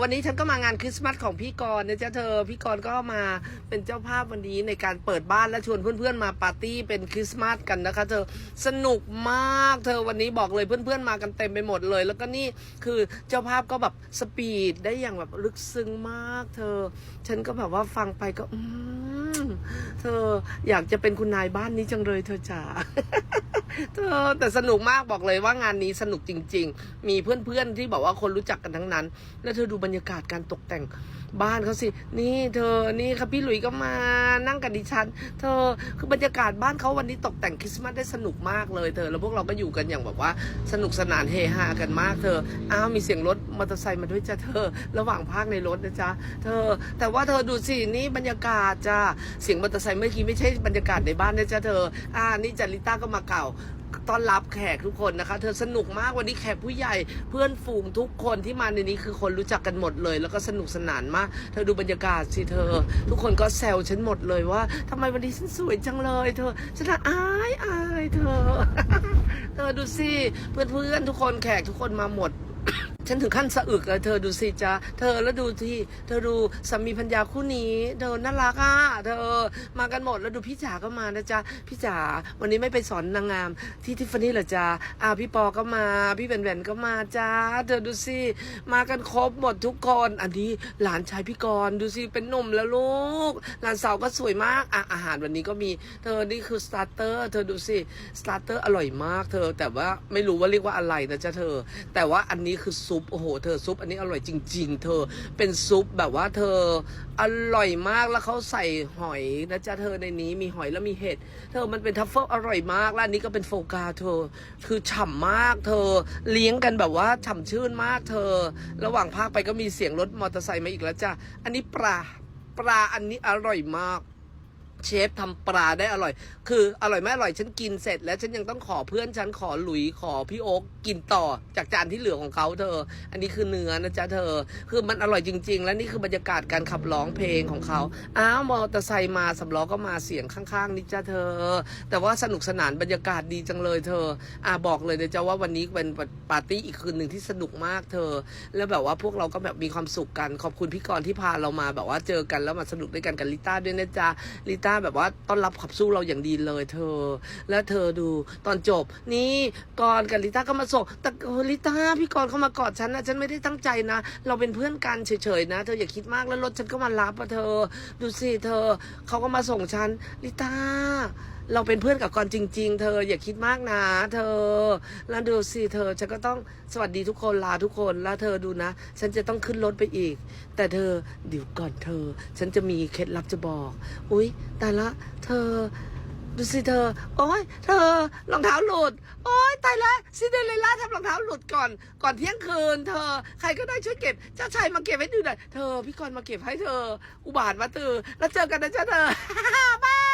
วันนี้ฉันก็มางานคริสต์มาสของพี่กรณ์นะจ๊ะเธอ พี่กรณ์ก็มาเป็นเจ้าภาพวันนี้ในการเปิดบ้านและชวนเพื่อนๆมาปาร์ตี้เป็นคริสต์มาสกันนะคะ เธอสนุกมากเธอวันนี้บอกเลยเพื่อนๆมากันเต็มไปหมดเลย แล้วก็นี่คือเจ้าภาพก็แบบสปีดได้อย่างแบบลึกซึ้งมาก เธอ ฉันก็แบบว่าฟังไปก็อืม เธออยากจะเป็นคุณนายบ้านนี้จังเลยเธอจ๋าเธอแต่สนุกมากบอกเลยว่างานนี้สนุกจริง ๆ มีเพื่อนๆที่บอกว่าคนรู้จักกันทั้งนั้น แล้วเธอดูบรรยากาศการตกแต่ง บ้านเขาสิ นี่เธอ นี่ค่ะพี่หลุยส์ก็มานั่งกับดิฉัน เธอ คือบรรยากาศบ้านเขาวันนี้ตกแต่งคริสต์มาสได้สนุกมากเลยเธอ แล้วพวกเราก็อยู่กันอย่างแบบว่า สนุกสนานเฮฮากันมากเธอ อ้าวมีเสียงรถมอเตอร์ไซค์มาด้วยจ้ะเธอ ระหว่างภาคในรถนะจ๊ะ เธอ แต่ว่าเธอดูสินี่บรรยากาศจ้ะ เสียงมอเตอร์ไซค์เมื่อกี้ไม่ใช่บรรยากาศในบ้านนะจ๊ะเธอ อ่า นี่จาริต้าก็มาเก่า ต้อนรับแขกทุกคนนะคะ เธอสนุกมากวันนี้แขกผู้ใหญ่เพื่อนฝูงทุกคนที่มาในนี้คือคนรู้จักกันหมดเลย แล้วก็สนุกสนานมาก เธอดูบรรยากาศสิเธอ ทุกคนก็แซวฉันหมดเลยว่าทำไมวันนี้ฉันสวยจังเลย เธอฉันน่ะอายอายเธอ เธอดูสิเพื่อนเพื่อนทุกคนแขกทุกคนมาหมด ฉันถึงขั้นสะอึกเลยเธอดูสิจ้าเธอแล้วดูที่ เธอดูสามีพัญญาคู่นี้เธอน่ารักอะเธอมากันหมดแล้วดูพี่จ๋าก็มานะจ๊ะพี่จ๋าวันนี้ไม่ไปสอนนางงามที่ทิฟฟานี่เหรอจ๊ะอ่าพี่ปอก็มา พี่แหวนแหวนก็มาจ้าเธอดูสิมากันครบหมดทุกคนอันนี้หลานชายพี่กรณ์ดูสิเป็นหนุ่มแล้วลูก หลานสาวก็สวยมากอะอาหารวันนี้ก็มี เธอนี่คือสตาร์เตอร์เธอดูสิสตาร์เตอร์อร่อยมาก เธอแต่ว่าไม่รู้ว่าเรียกว่าอะไรนะจ๊ะเธอ แต่ว่าอันนี้คือซุปโอ้โห เธอซุปอันนี้อร่อยจริง ๆ เธอเป็นซุปแบบว่าเธออร่อยมากแล้วเขาใส่หอยนะจ๊ะเธอในนี้มีหอยแล้วมีเห็ดเธอมันเป็นทัฟเฟิลอร่อยมากแล้วอันนี้ก็เป็นโฟกาเธอ คือฉ่ำมากเธอเลี้ยงกันแบบว่าฉ่ำชื่นมากเธอ ระหว่างภาคไปก็มีเสียงรถมอเตอร์ไซค์มาอีกแล้วจ้ะอันนี้ปลาปลาอันนี้อร่อยมาก เชฟทำปลาได้อร่อย คืออร่อยไม่อร่อยฉันกินเสร็จ แล้วฉันยังต้องขอเพื่อนฉันขอหลุยขอพี่โอ๊กกินต่อจากจานที่เหลือของเขาเธอ อันนี้คือเนื้อนะจ๊ะเธอ คือมันอร่อยจริง ๆ แล้วนี่คือบรรยากาศการขับร้องเพลงของเขาอ้าวมอเตอร์ไซค์มาสำล้อก็มาเสียงข้างๆนี่จ้ะเธอ แต่ว่าสนุกสนานบรรยากาศดีจังเลยเธออ่าบอกเลยนะจ๊ะว่าวันนี้เป็นปาร์ตี้อีกคืนหนึ่งที่สนุกมากเธอ แล้วแบบว่าพวกเราก็แบบมีความสุขกันขอบคุณพี่กรณ์ที่พาเรามาแบบว่าเจอกันแล้วมาสนุกด้วยกันกับลิต้าด้วยนะจ๊ะลิต้าแบบว่าต้อนรับขับสู้เราอย่างดีเลยเธอ แล้วเธอดูตอนจบ นี่กรณ์กับลิต้าก็มาส่งแต่อลิต้าพี่กรณ์เขามากอดฉันนะฉันไม่ได้ตั้งใจนะ เราเป็นเพื่อนกันเฉยๆนะ เธออย่าคิดมากแล้วรถฉันก็มารับอะเธอ ดูสิเธอเขาก็มาส่งฉันลิต้า เราเป็นเพื่อนกับกรจริง ๆ เธออย่าคิดมากนะ เธอ แล้วดูสิเธอฉันก็ต้องสวัสดีทุกคนลาทุกคนแล้วเธอดูนะ ฉันจะต้องขึ้นรถไปอีก แต่เธอเดี๋ยวก่อนเธอ ฉันจะมีเคล็ดลับจะบอก อุ๊ยแต่ละเธอดูสิเธอ โอ๊ยเธอรองเท้าหลุด โอ๊ยตายละซิเดอเรลล่าทำรองเท้าหลุดก่อน ก่อนเที่ยงคืน เธอ ใครก็ได้ช่วยเก็บ เจ้าชายมาเก็บให้ดูหน่อย เธอ พี่กรณ์มาเก็บให้เธอ อุบาทมาตือแล้วเจอกันนะจ๊ะเธอ บ้า